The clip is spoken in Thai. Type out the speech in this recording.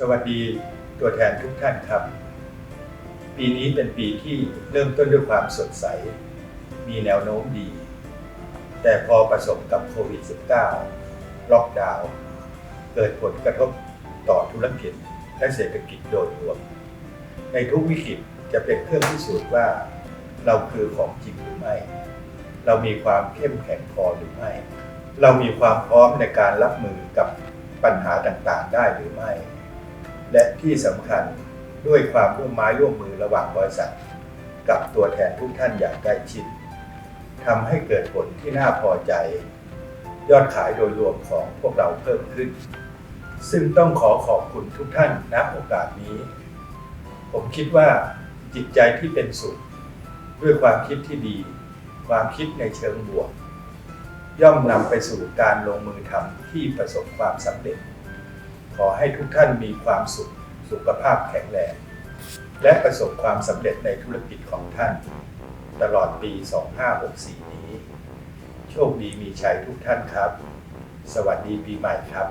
สวัสดีตัวแทนทุกท่านครับ ปีนี้เป็นปีที่เริ่มต้นด้วยความสดใส มีแนวโน้มดี แต่พอประสบกับโควิด -19 ล็อกดาวน์เกิดผลกระทบต่อธุรกิจและเศรษฐกิจโดยรวม ในทุกวิกฤตจะเป็นเครื่องพิสูจน์ว่า เราคือของจริงหรือไม่ เรามีความเข้มแข็งพอหรือไม่ เรามีความพร้อมในการรับมือกับปัญหาต่างๆ ได้หรือไม่ และที่สำคัญด้วยความร่วมไม้ร่วมมือระหว่างบริษัท กับตัวแทนทุกท่านอย่างใกล้ชิดทำให้เกิดผลที่น่าพอใจ ยอดขายโดยรวมของพวกเราเพิ่มขึ้น ซึ่งต้องขอขอบคุณทุกท่านณโอกาสนี้ ผมคิดว่าจิตใจที่เป็นสุข ด้วยความคิดที่ดี ความคิดในเชิงบวก ย่อมนำไปสู่การลงมือทำที่ประสบความสำเร็จ ขอให้ทุกท่านมีความสุข สุขภาพแข็งแรง และประสบความสำเร็จในธุรกิจของท่าน ตลอดปี 2564 นี้ โชคดีมีชัยทุกท่านครับ สวัสดีปีใหม่ครับ